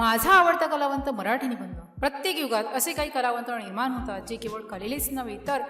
माझा आवडता कलावंत मराठी निबंध प्रत्येक युगात असे काही कलावंत निर्माण होतात जे केवळ कलेलेच नव्हे तर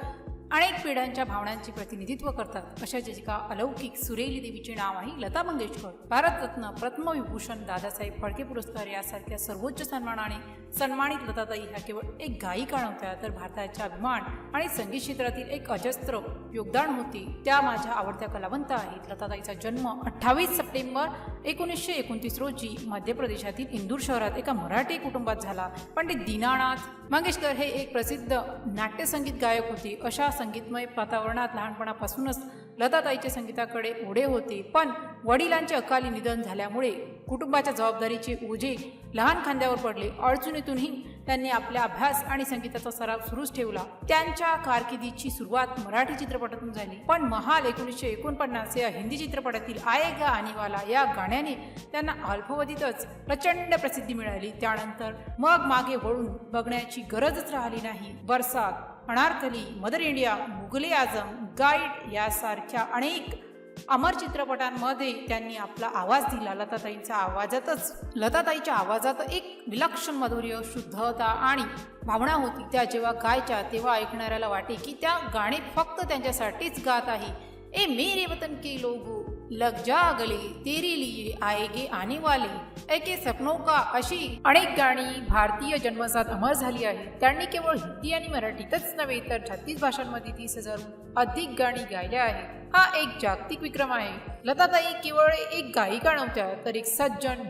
अनेक पिढ्यांच्या भावनांचे प्रतिनिधित्व करतात. अशा जिका अलौकिक सुरेली देवीचे नाव आहे लता मंगेशकर. भारतरत्न पद्मविभूषण दादासाहेब फाळके पुरस्कार यासारख्या सर्वोच्च सन्मानाने सन्मानित लताताई ह्या केवळ एक गायिका नव्हत्या तर भारताच्या अभिमान आणि संगीत क्षेत्रातील एक अजस्त्र योगदान होती. त्या माझ्या आवडत्या कलावंत आहेत. लताताईचा जन्म अठ्ठावीस सप्टेंबर एकोणीसशे एकोणतीस रोजी मध्य प्रदेशातील इंदूर शहरात एका मराठी कुटुंबात झाला. पंडित दीनानाथ मंगेशकर हे एक प्रसिद्ध नाट्यसंगीत गायक होते. अशा संगीतमय वातावरणात लहानपणापासूनच लताताईचे संगीताकडे ओढे होते. पण वडिलांचे अकाली निधन झाल्यामुळे कुटुंबाच्या जबाबदारीचे ओझे लहान खांद्यावर पडले. अडचणीतूनही त्यांनी आपला अभ्यास आणि संगीताचा सराव सुरूच ठेवला. त्यांच्या कारकिर्दीची सुरुवात मराठी चित्रपटातून झाली. पण महाल एकोणीसशे एकोणपन्नास या हिंदी चित्रपटातील आएगा आणिवाला या गाण्याने त्यांना अल्पवधीतच प्रचंड प्रसिद्धी मिळाली. त्यानंतर मग मागे वळून बघण्याची गरजच राहिली नाही. Barsaat Anarkali Mother India Mughal-e-Azam Guide यासारख्या अनेक अमर चित्रपटांमध्ये त्यांनी आपला आवाज दिला. लताताईंच्या आवाजातच लताताईच्या आवाजात एक विलक्षण माधुर्य शुद्धता आणि भावना होती. त्या जेव्हा गायच्या तेव्हा ऐकणाऱ्याला वाटे की त्या गाणे फक्त त्यांच्यासाठीच गात आहे. ए मेरे वतन के लोगो लग जा अगले तेरे लिए आएगे आने वाले एके सपनों का अशी अनेक गाणी भारतीय जन्मसात अमर झाली आहेत. त्यांनी केवळ हिंदी आणि मराठीतच नव्हे तर छत्तीस भाषांमध्ये तीस हजारहून अधिक गाणी गायल्या आहेत. हा एक जागतिक विक्रम आहे. लताताई केवळ एक गायिका नव्हत्या तर एक सज्जन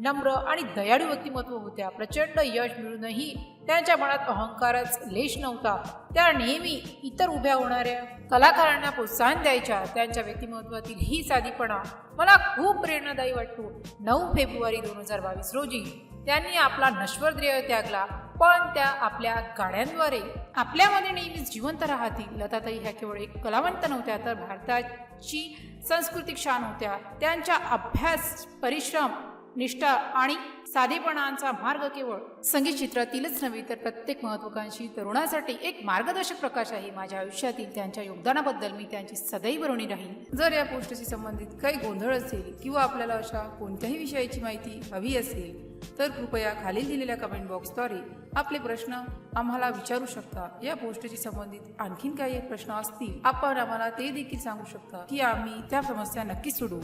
नम्र आणि दयाळू व्यक्तिमत्व होत्या. प्रचंड यश मिळूनही त्यांच्या मनात अहंकारच लेश नव्हता. त्या नेहमी इतर उभ्या होणाऱ्या कलाकारांना प्रोत्साहन द्यायच्या. त्यांच्या व्यक्तिमत्वातील ही साधीपणा मला खूप प्रेरणादायी वाटतो. नऊ फेब्रुवारी दोन हजार बावीस रोजी त्यांनी आपला नश्वर ध्येय त्यागला. पण त्या आपल्या गाण्यांद्वारे आपल्यामध्ये नेहमीच जिवंत राहतील. लताताई ह्या केवळ एक कलावंत नव्हत्या तर भारताची सांस्कृतिक शान होत्या. त्यांच्या अभ्यास परिश्रम निष्ठा आणि साधेपणाचा मार्ग केवळ संगीत क्षेत्रातीलच नव्हे तर प्रत्येक महत्वाकांक्षी तरुणासाठी एक मार्गदर्शक प्रकाश आहे. माझ्या आयुष्यातील त्यांच्या योगदानाबद्दल मी त्यांची सदैव ऋणी राहीन. जर या पोस्टशी संबंधित काही गोंधळ असेल किंवा आपल्याला अशा कोणत्याही विषयाची माहिती हवी असेल तर कृपया खालील दिलेल्या कमेंट बॉक्सद्वारे आपले प्रश्न आम्हाला विचारू शकता. या पोस्टशी संबंधित आणखीन काही प्रश्न असतील आपण आम्हाला ते देखील सांगू शकता की आम्ही त्या समस्या नक्कीच सोडवू.